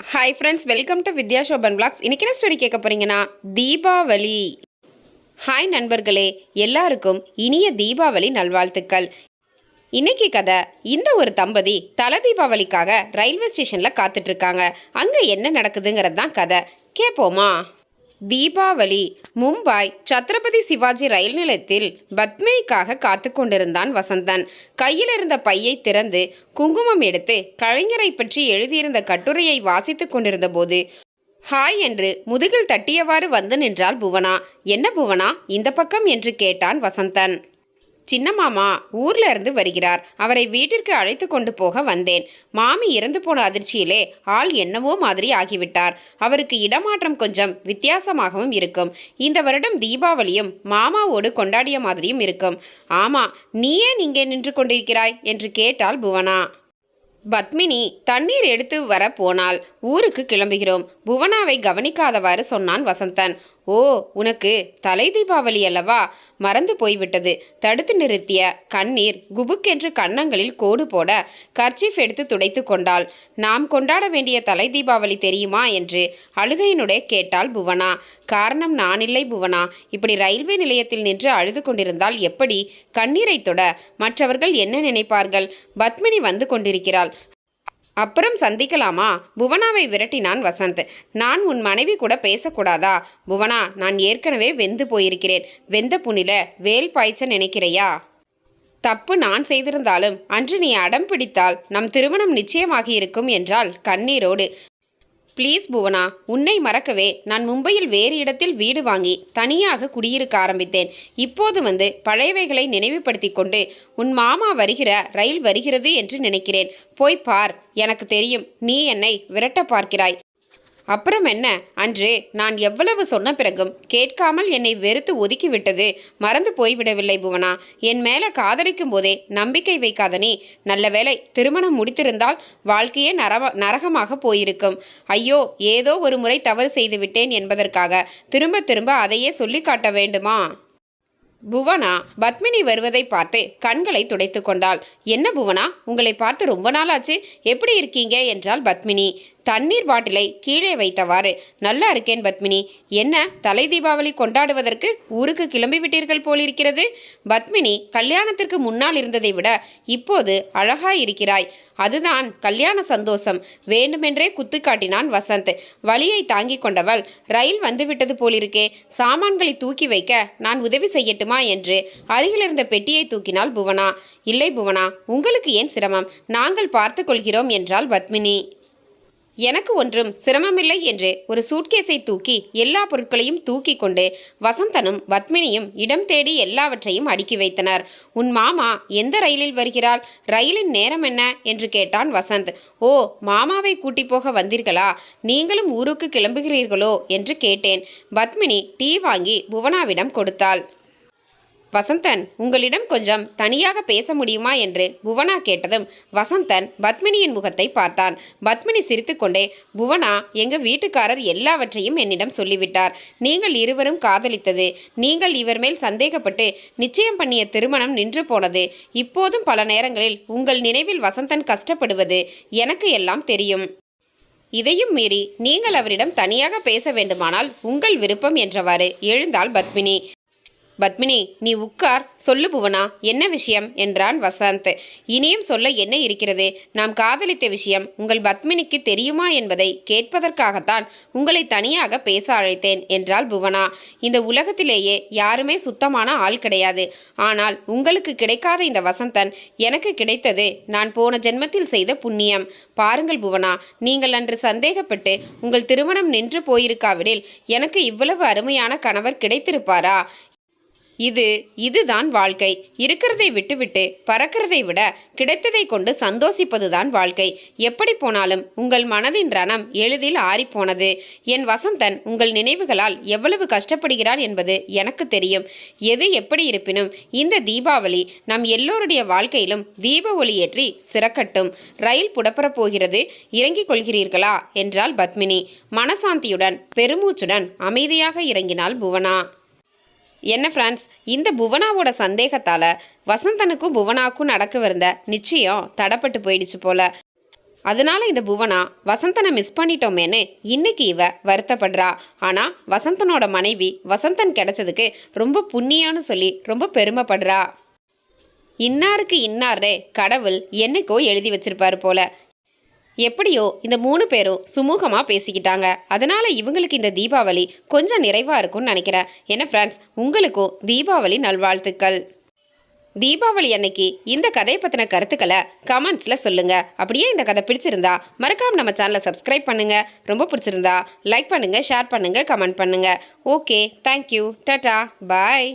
Hi friends welcome to Vidya Shobhan blogs இன்றைக்கி என்ன story கேட்க போகிறீங்கன்னா தீபாவளி. ஹாய் நண்பர்களே எல்லாருக்கும் இனிய தீபாவளி நல்வாழ்த்துக்கள். இன்னைக்கு கதை இந்த ஒரு தம்பதி தல தீபாவளிக்காக ரயில்வே ஸ்டேஷனில் காத்துட்ருக்காங்க அங்கே என்ன நடக்குதுங்கிறது தான் கதை. கேட்போமா தீபாவளி மும்பாய் சத்ரபதி சிவாஜி ரயில் நிலையத்தில் பத்மினிக்காக காத்து கொண்டிருந்தான் வசந்தன். கையில் இருந்த பையை திறந்து குங்குமம் எடுத்து கலைஞரை பற்றி எழுதியிருந்த கட்டுரையை வாசித்துக் கொண்டிருந்த போது ஹாய் என்று முதுகில் தட்டியவாறு வந்து நின்றாள் புவனா. என்ன புவனா? இந்த பக்கம் என்று கேட்டான் வசந்தன். சின்ன மாமா ஊர்ல இருந்து வருகிறார். அவரை வீட்டிற்கு அழைத்து கொண்டு போக வந்தேன். மாமி இறந்து போன அதிர்ச்சியிலே ஆள் என்னவோ மாதிரி ஆகிவிட்டார். அவருக்கு இடமாற்றம் கொஞ்சம் வித்தியாசமாகவும் இருக்கும். இந்த வருடம் தீபாவளியும் மாமாவோடு கொண்டாடிய மாதிரியும் இருக்கும். ஆமா நீ ஏன் இங்கே நின்று கொண்டிருக்கிறாய் என்று கேட்டாள் புவனா. பத்மினி தண்ணீர் எடுத்து வர போனாள். ஊருக்கு கிளம்புகிறோம். புவனாவை கவனிக்காதவாறு சொன்னான் வசந்தன். ஓ உனக்கு தலை தீபாவளி அல்லவா? மறந்து போய்விட்டது. தடுத்து நிறுத்திய கண்ணீர் குபுக்கென்று கன்னங்களில் கோடு போட கர்ச்சீஃப் எடுத்து துடைத்து கொண்டாள். நாம் கொண்டாட வேண்டிய தலை தீபாவளி தெரியுமா என்று அழுகையினுடைய கேட்டாள் புவனா. காரணம் நானில்லை புவனா. இப்படி ரயில்வே நிலையத்தில் நின்று அழுது கொண்டிருந்தால் எப்படி? கண்ணீரை தொட மற்றவர்கள் என்ன நினைப்பார்கள்? பத்மினி வந்து கொண்டிருக்கிறாள். அப்புறம் சந்திக்கலாமா? புவனாவை விரட்டினான் வசந்த். நான் உன் மனைவி கூட பேசக்கூடாதா? புவனா நான் ஏற்கனவே வெந்து போயிருக்கிறேன். வெந்த புனில வேல் பாய்ச்ச நினைக்கிறையா? தப்பு நான் செய்திருந்தாலும் அன்று நீ அடம் பிடித்தால் நம் திருமணம் நிச்சயமாகி இருக்கும் என்றால் கண்ணீரோடு. ப்ளீஸ் புவனா உன்னை மறக்கவே நான் மும்பையில் வேறு இடத்தில் வீடு வாங்கி தனியாக குடியிருக்க ஆரம்பித்தேன். இப்போது வந்து பழையவைகளை நினைவுபடுத்தி கொண்டு உன் மாமா வருகிற ரயில் வருகிறது என்று நினைக்கிறேன். போய் பார் எனக்கு தெரியும் நீ என்னை விரட்ட பார்க்கிறாய். அப்புறம் என்ன? அன்று நான் எவ்வளவு சொன்ன பிறகும் கேட்காமல் என்னை வெறுத்து ஒதுக்கிவிட்டது. மறந்து போய்விடவில்லை புவனா. என் மேலே காதலிக்கும் போதே நம்பிக்கை வைக்காத நீ. நல்ல வேளை திருமணம் முடித்திருந்தால் வாழ்க்கையே நரவ நரகமாக போயிருக்கும். ஐயோ ஏதோ ஒரு முறை தவறு செய்து விட்டேன் என்பதற்காக திரும்ப திரும்ப அதையே சொல்லி காட்ட வேண்டுமா? புவனா பத்மினி வருவதை பார்த்து கண்களை துடைத்து கொண்டாள். என்ன புவனா உங்களை பார்த்து ரொம்ப நாளாச்சு. எப்படி இருக்கீங்க? என்றாள் பத்மினி. தண்ணீர் பாட்டிலை கீழே வைத்தவாறு. நல்லா இருக்கேன் பத்மினி. என்ன தலை தீபாவளி கொண்டாடுவதற்கு ஊருக்கு கிளம்பி விட்டீர்கள் போலிருக்கிறது? பத்மினி கல்யாணத்திற்கு முன்னால் இருந்ததை விட இப்போது அழகாய் இருக்கிறாய் அதுதான் கல்யாண சந்தோஷம். வேண்டுமென்றே குத்து காட்டினான் வசந்த். வழியை தாங்கி கொண்டவள் ரயில் வந்துவிட்டது போலிருக்கே. சாமான்களை தூக்கி வைக்க நான் உதவி செய்யட்டுமா? என்று அருகிலிருந்த பெட்டியை தூக்கினாள் புவனா. இல்லை புவனா உங்களுக்கு ஏன் சிரமம்? நாங்கள் பார்த்து கொள்கிறோம் என்றாள் பத்மினி. எனக்கு ஒன்றும் சிரமமில்லை என்று ஒரு சூட்கேஸை தூக்கி எல்லா பொருட்களையும் தூக்கி கொண்டு வசந்தனும் பத்மினியும் இடம் தேடி எல்லாவற்றையும் அடுக்கி வைத்தனர். உன் மாமா எந்த ரயிலில் வருகிறாள் ரயிலின் நேரம் என்ன? என்று கேட்டான் வசந்த். ஓ மாமாவை கூட்டி போக வந்தீர்களா? நீங்களும் ஊருக்கு கிளம்புகிறீர்களோ? என்று கேட்டேன். பத்மினி டீ வாங்கி புவனாவிடம் கொடுத்தாள். வசந்தன் உங்களிடம் கொஞ்சம் தனியாக பேச முடியுமா என்று புவனா கேட்டதும் வசந்தன் பத்மினியின் முகத்தை பார்த்தான். பத்மினி சிரித்துக்கொண்டே புவனா எங்க வீட்டுக்காரர் எல்லாவற்றையும் என்னிடம் சொல்லிவிட்டார். நீங்கள் இருவரும் காதலித்தது. நீங்கள் இவர் மேல் சந்தேகப்பட்டு நிச்சயம் பண்ணிய திருமணம் நின்று போனது. இப்போதும் பல நேரங்களில் உங்கள் நினைவில் வசந்தன் கஷ்டப்படுவது எனக்கு எல்லாம் தெரியும். இதையும் மீறி நீங்கள் அவரிடம் தனியாக பேச வேண்டுமானால் உங்கள் விருப்பம் என்றவாறு எழுந்தாள் பத்மினி. பத்மினி நீ உட்கார் சொல்லு புவனா என்ன விஷயம்? என்றான் வசந்த். இனியும் சொல்ல என்ன இருக்கிறது? நாம் காதலித்த விஷயம் உங்கள் பத்மினிக்கு தெரியுமா என்பதை கேட்பதற்காகத்தான் உங்களை தனியாக பேச அழைத்தேன் என்றாள் புவனா. இந்த உலகத்திலேயே யாருமே சுத்தமான ஆள் கிடையாது. ஆனால் உங்களுக்கு கிடைக்காத இந்த வசந்தன் எனக்கு கிடைத்தது நான் போன ஜென்மத்தில் செய்த புண்ணியம். பாருங்கள் புவனா நீங்கள் அன்று சந்தேகப்பட்டு உங்கள் திருமணம் நின்று போயிருக்காவிடில் எனக்கு இவ்வளவு அருமையான கணவர் கிடைத்திருப்பாரா? இது இதுதான் வாழ்க்கை. இருக்கிறதை விட்டுவிட்டு பறக்கிறதை விட கிடைத்ததை கொண்டு சந்தோஷிப்பதுதான் வாழ்க்கை. எப்படி போனாலும் உங்கள் மனதின் ரணம் எளிதில் ஆறிப்போனது. என் வசந்தன் உங்கள் நினைவுகளால் எவ்வளவு கஷ்டப்படுகிறார் என்பது எனக்கு தெரியும். எது எப்படி இருப்பினும் இந்த தீபாவளி நம் எல்லோருடைய வாழ்க்கையிலும் தீப ஒளியேற்றி சிறக்கட்டும். ரயில் புடப்பரப் போகிறது இறங்கிக் கொள்கிறீர்களா? என்றால் பத்மினி. மனசாந்தியுடன் பெருமூச்சுடன் அமைதியாக இறங்கினாள் புவனா. என்ன ஃப்ரெண்ட்ஸ் இந்த புவனாவோட சந்தேகத்தால் வசந்தனுக்கும் புவனாக்கும் நடக்கவிருந்த நிச்சயம் தடப்பட்டு போயிடுச்சு போல. அதனால இந்த புவனா வசந்தனை மிஸ் பண்ணிட்டோமேன்னு இன்னைக்கு இவ வருத்தப்படுறா. ஆனால் வசந்தனோட மனைவி வசந்தன் கிடைச்சதுக்கு ரொம்ப புண்ணியம்னு சொல்லி ரொம்ப பெருமைப்படுறா. இன்னாருக்கு இன்னாரே கடவுள் என்னைக்கோ எழுதி வச்சிருப்பாரு போல. எப்படியோ இந்த மூணு பேரும் சுமூகமாக பேசிக்கிட்டாங்க. அதனால இவங்களுக்கு இந்த தீபாவளி கொஞ்சம் நிறைவாக இருக்கும்னு நினைக்கிறேன். என்ன ஃப்ரெண்ட்ஸ் உங்களுக்கும் தீபாவளி நல்வாழ்த்துக்கள். தீபாவளி அன்னைக்கு இந்த கதையை பற்றின கருத்துக்களை கமெண்ட்ஸில் சொல்லுங்கள் அப்படியே இந்த கதை பிடிச்சிருந்தா மறக்காமல் நம்ம சேனலை சப்ஸ்கிரைப் பண்ணுங்கள் ரொம்ப பிடிச்சிருந்தா லைக் பண்ணுங்கள் ஷேர் பண்ணுங்கள் கமெண்ட் பண்ணுங்கள் ஓகே தேங்க்யூ டட்டா பாய்